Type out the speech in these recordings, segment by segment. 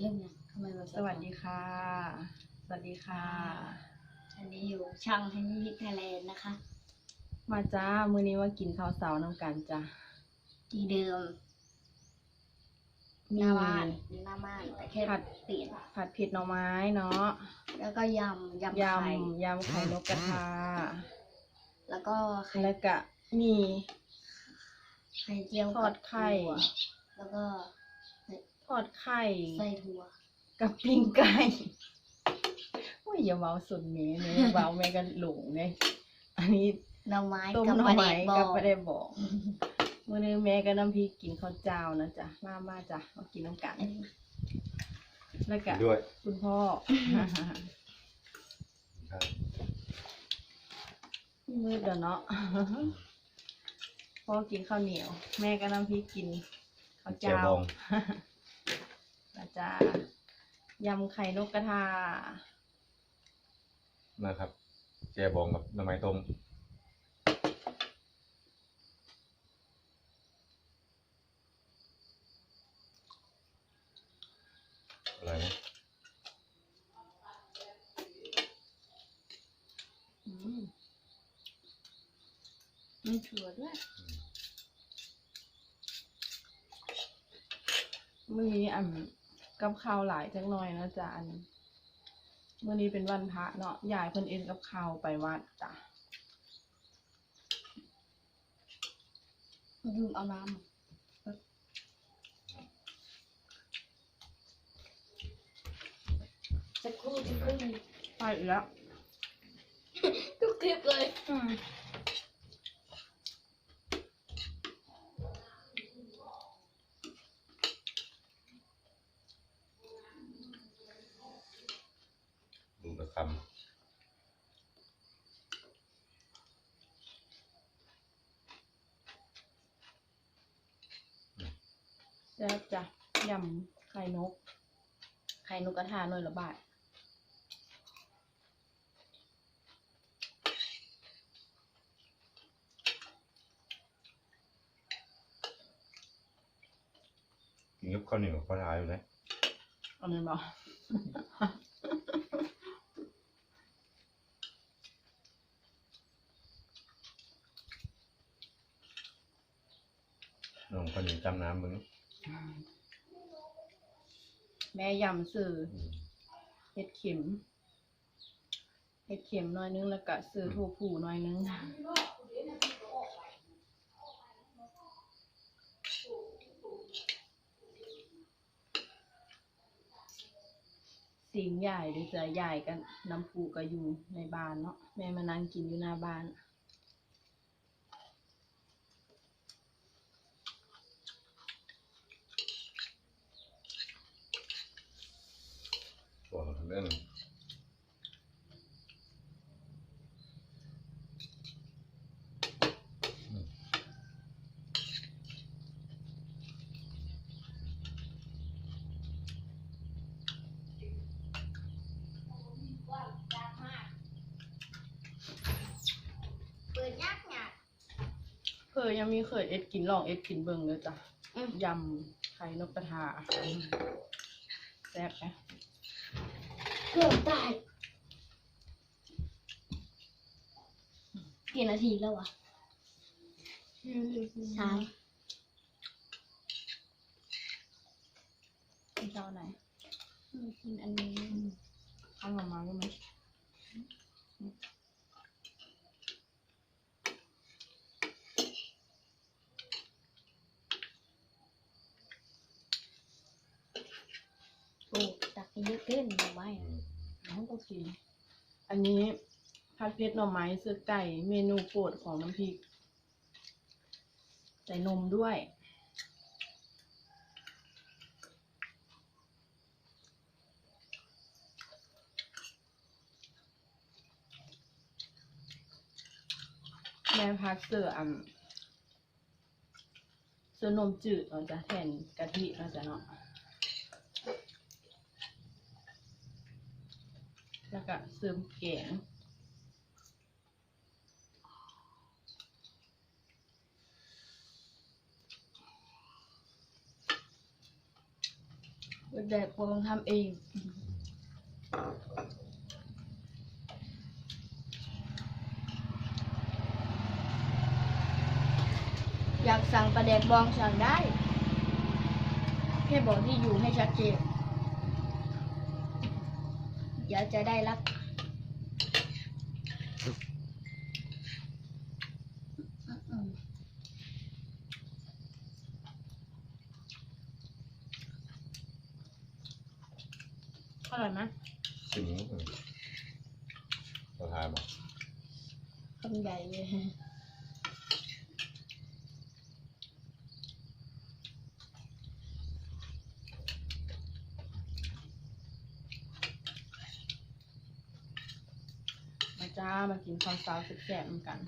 เรื่องยังทำไมเราสวัสดีค่ะ สวัสดีค่ะ อันนี้อยู่ช่างทันยิไทยแลนด์นะคะ มาจ้า มื้อนี้ว่ากินข้าวเสาน้ำกันจ้ะที่เดิมหมีน้าบ้านหน้าบ้านแต่แค่ผัดเปลี่ยน ผัดเผ็ดหน่อไม้เนาะ แล้วก็ยำยำยไข่ำ ยำไข่นกกระทา แล้วก็ไข่แล้วก็มีไข่เจียวทอดไข่ กับถั่วแล้วก็ ทอดไข่ใส่ถั่วกับปิ้งไก่โอ้ยอย่าเมาสุดนี้เนี่ยเมาแม่กันหลงเนี่ยอันนี้หน่อไม้ต้มกับหน่อปลาแดไม้กบอกับกไม่ได้บอกมื้อนี้แม่กับน้ำพริกกินข้าวเจ้านะจ๊ะมามาจ้ะมากินน้ำกันแล้วก็ด้วยคุณพ่อครับมืดแล้วเนาะพ่อกินข้าวเหนียว แม่ก็น้ำพริกกินข้าวเจียวเจ้าบองอา จารยำไข่นกกระทา นะครับเจียวบองกับหน้ำไม้ต้มอะไรนะอืมมีถั่วด้วยมื่อนี้อัน กับข้าวหลายจังหน่อยนะจ๊ะอันมื่อนี้เป็นวันพระเนาะยายเพิ่นเอ็นกับข้าวไปวัดจ้ะลืมเอาน้ำสักครู่สักครู่ไปอีกแล้ว ทุกคลิปเลย อืม ดูตะคแซ่บจ้ะยำไข่นก ไข่นกกระทาหน่อยละบาทำกินกับข้าวเหนียวข้าวท้ายอยู่นะเอันนี้บอก ลองข้าวเหนียวจำน้ำมึงแม่ยำสื่ออืมเห็ดเข็มเห็ดเข็มหน้อยนึงแล้วก็ซื้อถั่วผูหน้อยนึงสิงใหญ่หรือจะใหญ่กันน้ำผูก็อยู่ในบ้านเนาะแม่มานั่งกินอยู่หน้าบ้าน เรื่องอืมเปิดยากยากเคยยังมีเคยเอ็ดกินลองเอ็ดกินเบิ่งเลยจ้ะยำไข่นกกระทาแซ่บไหมเกือบตายกี่นาทีแล้ววะสามเจ้าไหน กินอันนี้ข้าวหน่อกมาได้ไหม โอ้ตักให้ เยอะขึ้นหน่อไม้อืมน้องก็กิน อันนี้ผัดเผ็ดหน่อไม้ซื้อไก่เมนูโปรดของน้ำพริก ใส่นมด้วย แม่พัดเสืออันเสือนมจืดเราจะแทนกะทิเราจะเนาะ แล้ว ก็เสริมแกงแดกบองทำเองอยากสั่งปลาแดกบองสั่งได้ แค่บอกที่อยู่ให้ชัดเจน เดี๋ยวจะได้รับอร่อยไหมสิ่งนี้อืมเขาทายบอก คำใหญ่เลย มาจ้ามา กินข้าวเช้าสุดแสบเหมือนกัน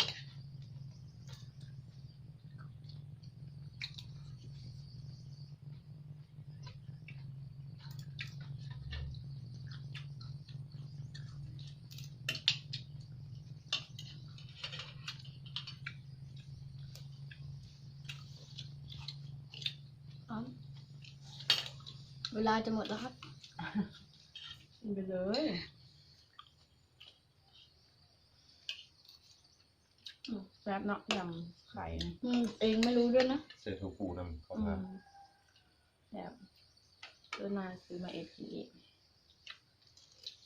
อ๋อเวลาจะหมดแล้วครับกินไปเลยอืมแซ่บเนาะยำไข่นะอืมเองไม่รู้ด้วยนะเซทูฟูนำเขาอืทายมแซ่บซื้อมาซื้อมาเอ็ดกินเอง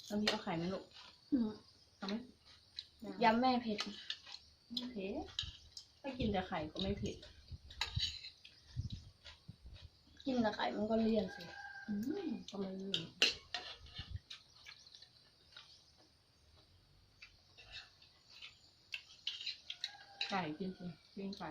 แล้วพี่เอาไข่ไหมลูกอืมเอาไหมยำแม่เผ็ดโอเคถ้ากินแต่ไข่ก็ไม่เผ็ดกินแต่ไข่มันก็เลี่ยนสิอืมก็ไม่ลื ไก่กินสิปิ้งไก่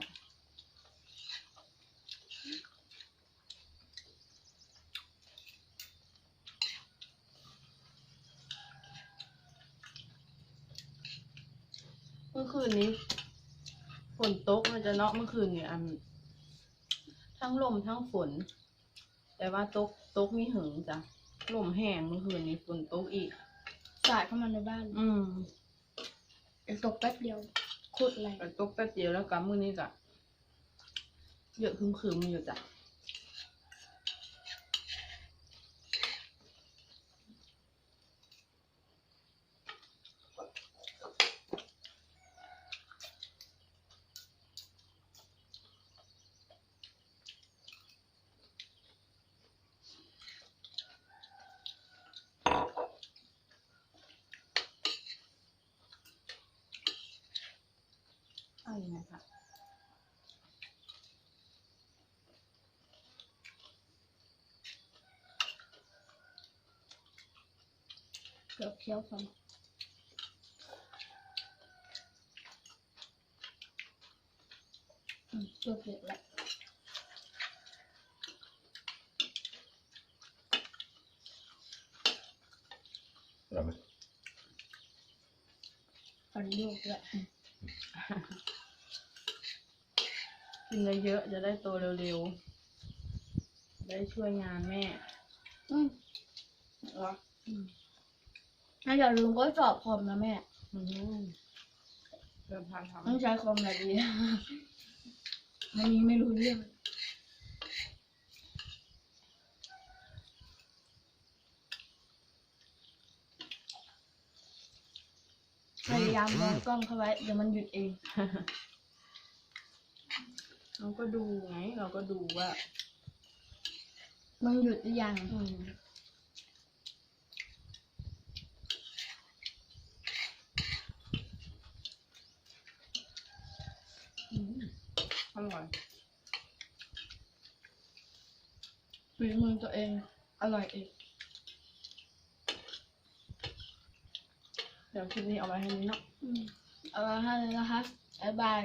เมื่อคืนนี้ฝนตกมันจะเนาะเมื่อคืนเนี่ยอันทั้งลมทั้งฝน แต่ว่าตกตกมีหึงจ้ะลมแห้งเมื่อคืนนี้ฝนตกอีก สาดเข้ามาในบ้าน อืมเดี๋ยวตกแป๊บเดียว คุดอะไรก็ตกแป๊บเดียวแล้วกับมื้อนี้ก็เยอะคึมๆอยู่จ้ะ เอาอย่างไรคะ เกือบเคี้ยวฟันอืมตัวเผ็ดแหละเราไหมฟันโยกแหละกินเยอะๆจะได้โตเร็วๆ ได้ช่วยงานแม่ อืมเหรอ ถ้าอย่าลืมก็สอบคอมนะแม่อืมเริ่มทานทำต้องใช้คอมแบบนี้อันนี้ไม่รู้เรื่องพยายามมองกล้องเข้าไว้เดี๋ยวมันหยุดเอง เราก็ดูไง เราก็ดูว่า มันหยุดหรือยัง อืมอืม อร่อยฝีมือตัวเอง อร่อยเอง เดี๋ยวคลิปนี้เอาไว้ให้นี้เนาะเอาละค่ะเลยนะคะบ๊ายบาย